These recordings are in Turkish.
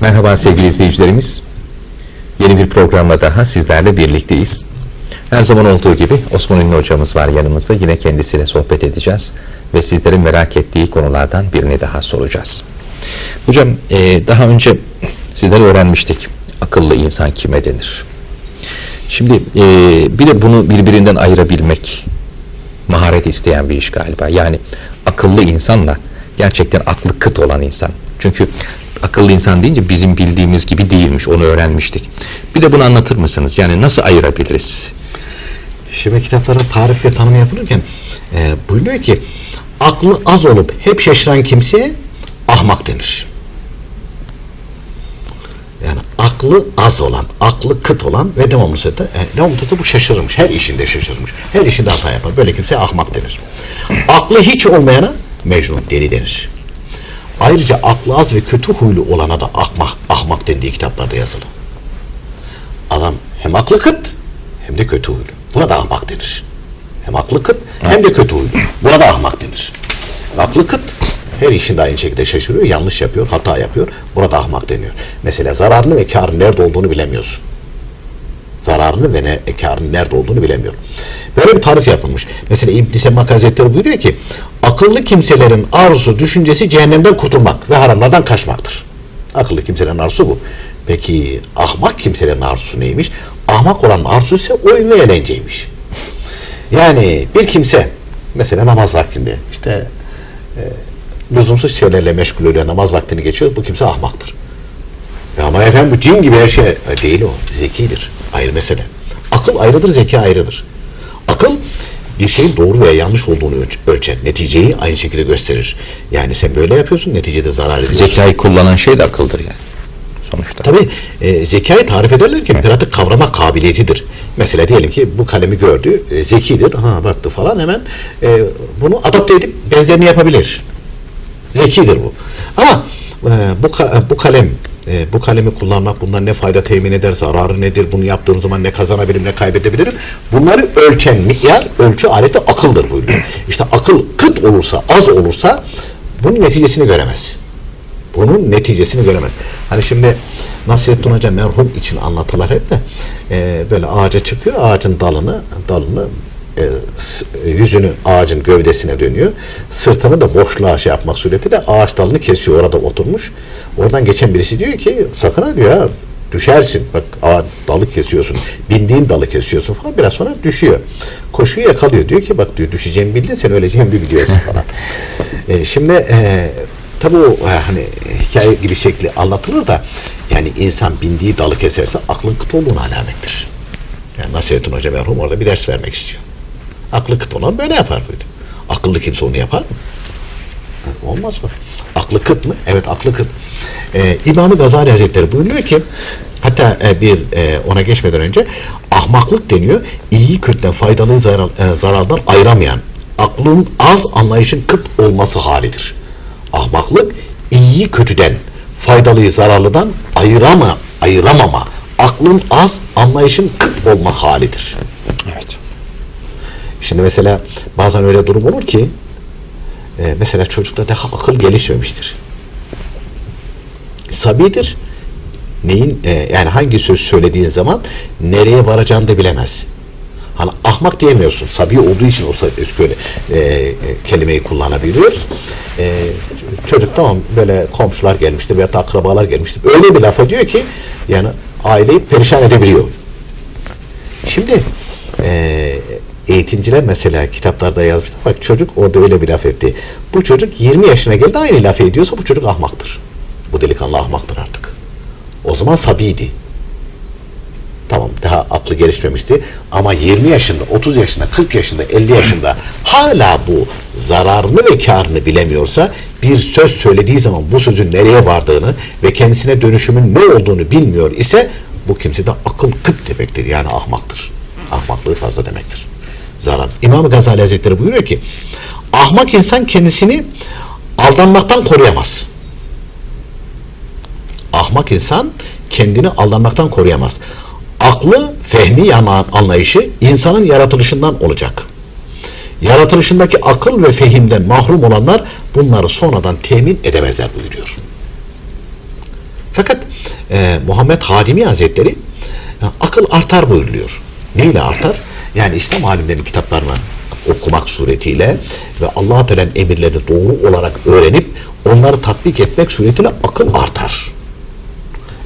Merhaba sevgili izleyicilerimiz. Yeni bir programla daha sizlerle birlikteyiz. Her zaman olduğu gibi Osman Ünlü hocamız var yanımızda. Yine kendisiyle sohbet edeceğiz ve sizlerin merak ettiği konulardan birini daha soracağız. Hocam e, daha önce sizden öğrenmiştik. Akıllı insan kime denir? Şimdi e, bir de bunu birbirinden ayırabilmek maharet isteyen bir iş galiba. Yani akıllı insanla gerçekten aklı kıt olan insan. Çünkü akıllı insan deyince bizim bildiğimiz gibi değilmiş. Onu öğrenmiştik. Bir de bunu anlatır mısınız? Yani nasıl ayırabiliriz? Şimdi kitaplarda tarif ve tanım yapılırken e, buyuruyor ki aklı az olup hep şaşıran kimseye ahmak denir. Yani aklı az olan, aklı kıt olan ve devamlı sürekli e, devamlı da bu şaşırmış. Her işinde şaşırmış. Her işinde hata yapar. Böyle kimseye ahmak denir. Aklı hiç olmayana mecnun, deli denir. Ayrıca aklı az ve kötü huylu olana da ahmak, ahmak dendiği kitaplarda yazılı. Adam hem aklı kıt hem de kötü huylu. Buna da ahmak denir. Hem aklı kıt hem de kötü huylu. Buna da ahmak denir. Aklı kıt her işinde aynı şekilde şaşırıyor, yanlış yapıyor, hata yapıyor. Buna da ahmak deniyor. Mesela zararını ve karın nerede olduğunu bilemiyorsun. Zararını ve ne, karın nerede olduğunu bilemiyor. Böyle bir tarif yapılmış. Mesela İbn-i Semmak Hazretleri buyuruyor ki akıllı kimselerin arzusu, düşüncesi cehennemden kurtulmak ve haramlardan kaçmaktır. Akıllı kimselerin arzusu bu. Peki ahmak kimselerin arzusu neymiş? Ahmak olan arzusu ise oyun ve eğlenceymiş. Yani bir kimse mesela namaz vaktinde işte e, lüzumsuz şeylerle meşgul oluyor, namaz vaktini geçiyor. Bu kimse ahmaktır. Ama efendim bu cin gibi her şey E, değil o. Zekidir. Ayrı mesele. Akıl ayrıdır, zeka ayrıdır. Akıl bir şeyin doğru veya yanlış olduğunu ölç- ölçer. Neticeyi aynı şekilde gösterir. Yani sen böyle yapıyorsun, neticede zarar ediyorsun. Zekayı kullanan şey de akıldır yani. Sonuçta. Tabii e, zekayı tarif ederlerken pratik kavrama kabiliyetidir. Mesela diyelim ki bu kalemi gördü, e, zekidir, ha baktı falan hemen e, bunu adapte edip benzerini yapabilir. Zekidir bu. Ama e, bu bu kalem e, bu kalemi kullanmak bundan ne fayda temin eder, zararı nedir, bunu yaptığım zaman ne kazanabilirim, ne kaybedebilirim. Bunları ölçen mikyar, ölçü aleti akıldır buyuruyor. İşte akıl kıt olursa, az olursa bunun neticesini göremez bunun neticesini göremez. Hani şimdi Nasrettin Hoca merhum için anlatırlar hep de e, böyle ağaca çıkıyor ağacın dalını dalını e, e, yüzünü ağacın gövdesine dönüyor. Sırtını da boşluğa şey yapmak suretiyle ağaç dalını kesiyor orada oturmuş. Oradan geçen birisi diyor ki sakın ha diyor ha düşersin. Bak ağaç dalı kesiyorsun. Bindiğin dalı kesiyorsun falan biraz sonra düşüyor. Koşuyor yakalıyor. Diyor ki bak diyor düşeceğimi bildin sen öleceğimi de biliyorsun falan. E, şimdi e, Tabi o e, hani hikaye gibi şekli anlatılır da yani insan bindiği dalı keserse aklın kıt olduğunu alamettir. Yani Nasrettin Hoca merhum orada bir ders vermek istiyor. Aklı kıt olan böyle yapar mıydı? Akıllı kimse onu yapar mı? Ha, Olmaz mı? Aklı kıt mı? Evet aklı kıt. Ee, İmam-ı Gazali Hazretleri buyuruyor ki hatta e, bir e, ona geçmeden önce ahmaklık deniyor. İyi kötüden faydalı zarar, e, zarardan ayıramayan aklın az anlayışın kıt olması halidir. Ahmaklık iyiyi kötüden faydalıyı zararlıdan ayırama, ayıramama aklın az anlayışın kıt olma halidir. Evet. Şimdi mesela bazen öyle durum olur ki e, mesela çocukta daha akıl gelişmemiştir. Sabidir. Neyin e, yani hangi söz söylediğin zaman nereye varacağını da bilemez. Hani ahmak diyemiyorsun. Sabi olduğu için o böyle e, e, kelimeyi kullanabiliyoruz. E, çocuk tamam böyle komşular gelmiştir veya akrabalar gelmiştir. Öyle bir lafa diyor ki yani aileyi perişan edebiliyor. Şimdi eee, eğitimciler mesela kitaplarda yazmışlar. Bak çocuk orada öyle bir laf etti. Bu çocuk 20 yaşına geldi aynı laf ediyorsa bu çocuk ahmaktır. Bu delikanlı ahmaktır artık. O zaman sabiydi. Tamam daha aklı gelişmemişti ama 20 yaşında, 30 yaşında, 40 yaşında, 50 yaşında hala bu zararını ve karını bilemiyorsa bir söz söylediği zaman bu sözün nereye vardığını ve kendisine dönüşümün ne olduğunu bilmiyor ise bu kimse de akıl kıt demektir yani ahmaktır. Ahmaklığı fazla demektir. Zarar. İmam Gazali Hazretleri buyuruyor ki ahmak insan kendisini aldanmaktan koruyamaz. Ahmak insan kendini aldanmaktan koruyamaz. Aklı, fehmi anlayışı insanın yaratılışından olacak. Yaratılışındaki akıl ve fehimden mahrum olanlar bunları sonradan temin edemezler buyuruyor. Fakat e, Muhammed Hadimi Hazretleri e, akıl artar buyuruluyor. Neyle artar? Yani İslam alimlerinin kitaplarını okumak suretiyle ve Allah Teala'nın emirlerini doğru olarak öğrenip onları tatbik etmek suretiyle akıl artar.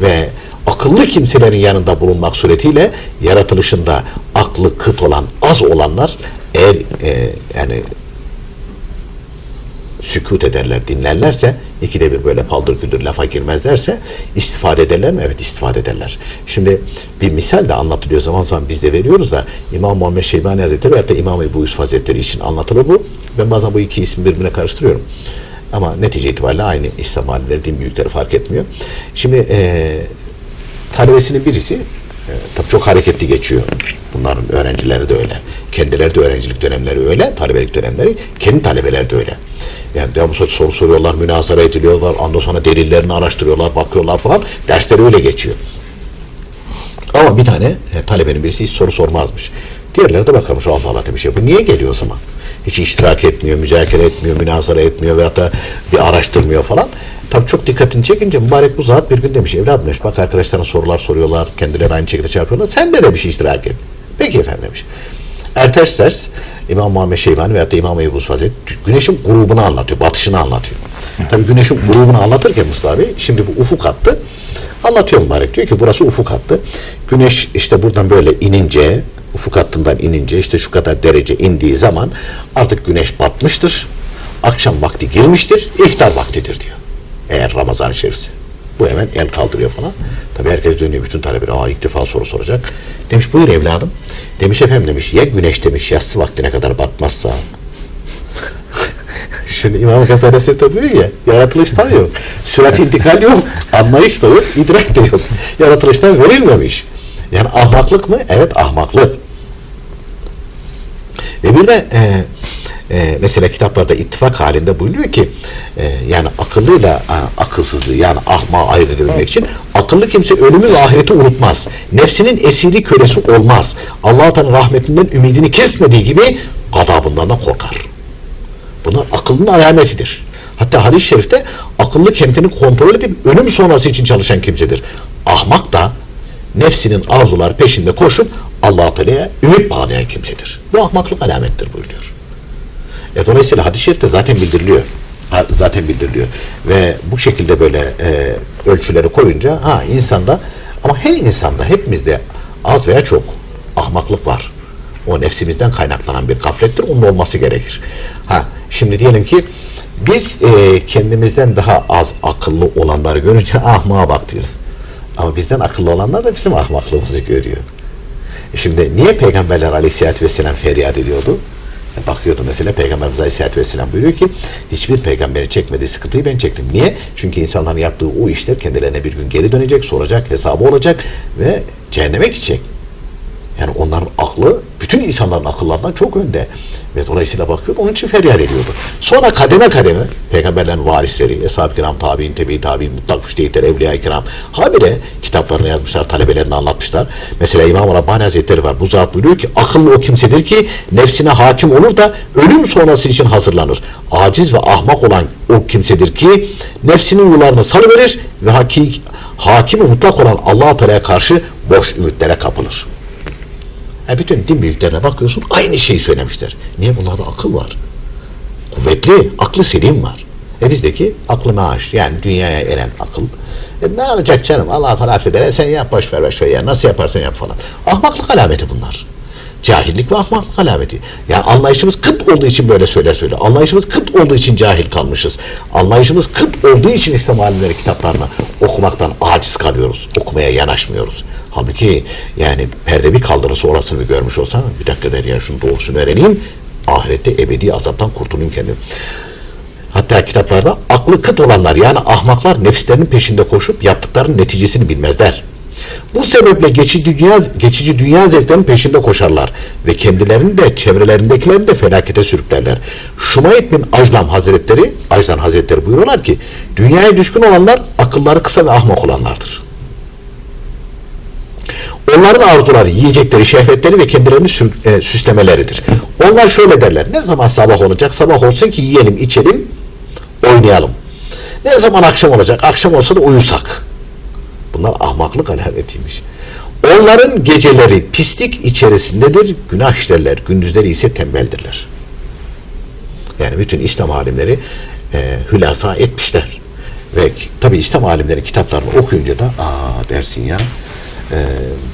Ve akıllı kimselerin yanında bulunmak suretiyle yaratılışında aklı kıt olan az olanlar eğer e, yani sükut ederler, dinlerlerse, ikide bir böyle paldır küldür lafa girmezlerse istifade ederler mi? Evet istifade ederler. Şimdi bir misal de anlatılıyor zaman zaman biz de veriyoruz da İmam Muhammed Şeybani Hazretleri veyahut da İmam Ebu Yusuf Hazretleri için anlatılır bu. Ben bazen bu iki ismi birbirine karıştırıyorum. Ama netice itibariyle aynı İslam din büyükleri fark etmiyor. Şimdi eee talebesinin birisi e, tabii çok hareketli geçiyor. Bunların öğrencileri de öyle. Kendileri de öğrencilik dönemleri öyle, talebelik dönemleri, kendi talebeleri de öyle. Yani devamlı soru soruyorlar, münazara ediliyorlar, ondan sonra delillerini araştırıyorlar, bakıyorlar falan. Dersleri öyle geçiyor. Ama bir tane e, talebenin birisi hiç soru sormazmış. Diğerleri de bakarmış Allah Allah demiş ya bu niye geliyor o zaman? Hiç iştirak etmiyor, müzakere etmiyor, münazara etmiyor veyahut da bir araştırmıyor falan. Tabii çok dikkatini çekince mübarek bu zat bir gün demiş evladım demiş bak arkadaşlarına sorular soruyorlar, kendileri aynı şekilde şey yapıyorlar. Sen de demiş iştirak et. Peki efendim demiş. Ertesi ders İmam Muhammed Şeybani veyahut da İmam Ebu Hazretleri güneşin grubunu anlatıyor, batışını anlatıyor. Tabii güneşin grubunu anlatırken Mustafa Bey şimdi bu ufuk hattı anlatıyor mübarek diyor ki burası ufuk hattı. Güneş işte buradan böyle inince ufuk hattından inince işte şu kadar derece indiği zaman artık güneş batmıştır. Akşam vakti girmiştir. iftar vaktidir diyor. Eğer Ramazan-ı Şerif'se. Bu hemen el kaldırıyor falan. Tabii herkes dönüyor bütün talebeler. Aa ilk defa soru soracak. Demiş buyur evladım. Demiş efendim demiş ya güneş demiş yatsı vaktine kadar batmazsa Şimdi İmam Gazali Hazretleri diyor ya, yaratılıştan yok. Sürat intikal yok, anlayış da yok, idrak de yok. Yaratılıştan verilmemiş. Yani ahmaklık mı? Evet ahmaklık. Ve bir de e, e, mesela kitaplarda ittifak halinde buyuruyor ki e, yani akıllıyla e, akılsızı yani ahma ayırt edebilmek için akıllı kimse ölümü ve ahireti unutmaz. Nefsinin esiri kölesi olmaz. Allah-u Teala rahmetinden ümidini kesmediği gibi gadabından da korkar. Bunlar akıllının alametidir. Hatta hadis-i şerifte akıllı kendini kontrol edip ölüm sonrası için çalışan kimsedir. Ahmak da nefsinin arzular peşinde koşup Allah-u Teala'ya ümit bağlayan kimsedir. Bu ahmaklık alamettir buyuruyor. E, dolayısıyla hadis-i şerifte zaten bildiriliyor. Zaten bildiriliyor. Ve bu şekilde böyle e, ölçüleri koyunca ha insanda ama her insanda hepimizde az veya çok ahmaklık var. O nefsimizden kaynaklanan bir gaflettir. Onun olması gerekir. Ha şimdi diyelim ki biz e, kendimizden daha az akıllı olanları görünce ahmağa bak diyoruz. Ama bizden akıllı olanlar da bizim ahmaklığımızı görüyor. E Şimdi niye Peygamberler Aleyhisselatü Vesselam feryat ediyordu? E Bakıyordu mesela Peygamberimiz Aleyhisselatü Vesselam buyuruyor ki hiçbir peygamberi çekmediği sıkıntıyı ben çektim. Niye? Çünkü insanların yaptığı o işler kendilerine bir gün geri dönecek, soracak, hesabı olacak ve cehenneme gidecek. Yani onların aklı bütün insanların akıllarından çok önde. Ve dolayısıyla bakıyordu onun için feryat ediyordu. Sonra kademe kademe peygamberlerin varisleri, eshab-ı kiram, tabi'in, tebi tabi'in, mutlak müştehitler, evliya-i kiram habire kitaplarını yazmışlar, talebelerini anlatmışlar. Mesela İmam-ı Rabbani Hazretleri var. Bu zat buyuruyor ki akıllı o kimsedir ki nefsine hakim olur da ölüm sonrası için hazırlanır. Aciz ve ahmak olan o kimsedir ki nefsinin yollarını salıverir ve hakik, hakimi mutlak olan Allah-u Teala'ya karşı boş ümitlere kapılır. E bütün din büyüklerine bakıyorsun aynı şeyi söylemişler. Niye? Bunlarda akıl var. Kuvvetli, aklı selim var. E bizdeki aklı maaş yani dünyaya eren akıl. E ne olacak canım Allah Teala affeder. E sen yap boş ver ver ya nasıl yaparsan yap falan. Ahmaklık alameti bunlar. Cahillik ve ahmaklık alameti. Yani anlayışımız kıt olduğu için böyle söyler söyle. Anlayışımız kıt olduğu için cahil kalmışız. Anlayışımız kıt olduğu için İslam alimleri kitaplarını okumaktan aciz kalıyoruz. Okumaya yanaşmıyoruz. Halbuki yani perde bir kaldırırsa orasını görmüş olsa bir dakika der ya şunu doğrusunu öğreneyim. Ahirette ebedi azaptan kurtulayım kendim. Hatta kitaplarda aklı kıt olanlar yani ahmaklar nefislerinin peşinde koşup yaptıklarının neticesini bilmezler. Bu sebeple geçici dünya, geçici dünya zevklerinin peşinde koşarlar ve kendilerini de çevrelerindekilerini de felakete sürüklerler. Şumayet bin Ajlam Hazretleri, Ajlan Hazretleri buyuruyorlar ki dünyaya düşkün olanlar akılları kısa ve ahmak olanlardır. Onların arzuları, yiyecekleri, şehvetleri ve kendilerini sü- e, süslemeleridir. Onlar şöyle derler. Ne zaman sabah olacak? Sabah olsun ki yiyelim, içelim, oynayalım. Ne zaman akşam olacak? Akşam olsa da uyusak. Bunlar ahmaklık alametiymiş. Onların geceleri pislik içerisindedir, günah işlerler, gündüzleri ise tembeldirler. Yani bütün İslam alimleri e, hülasa etmişler. Ve tabi İslam alimleri kitaplarını okuyunca da aa dersin ya e,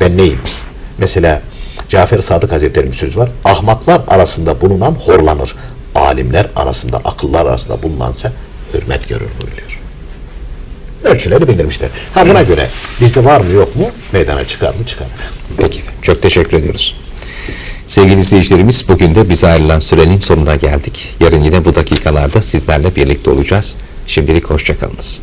ben neyim? Mesela Cafer Sadık Hazretleri'nin bir sözü var. Ahmaklar arasında bulunan horlanır. Alimler arasında, akıllar arasında bulunansa hürmet görür buyuruyor. Ölçüleri bildirmişler. Ha buna göre bizde var mı yok mu meydana çıkar mı çıkar. Peki efendim, çok teşekkür ediyoruz. Sevgili izleyicilerimiz bugün de bize ayrılan sürenin sonuna geldik. Yarın yine bu dakikalarda sizlerle birlikte olacağız. Şimdilik hoşçakalınız.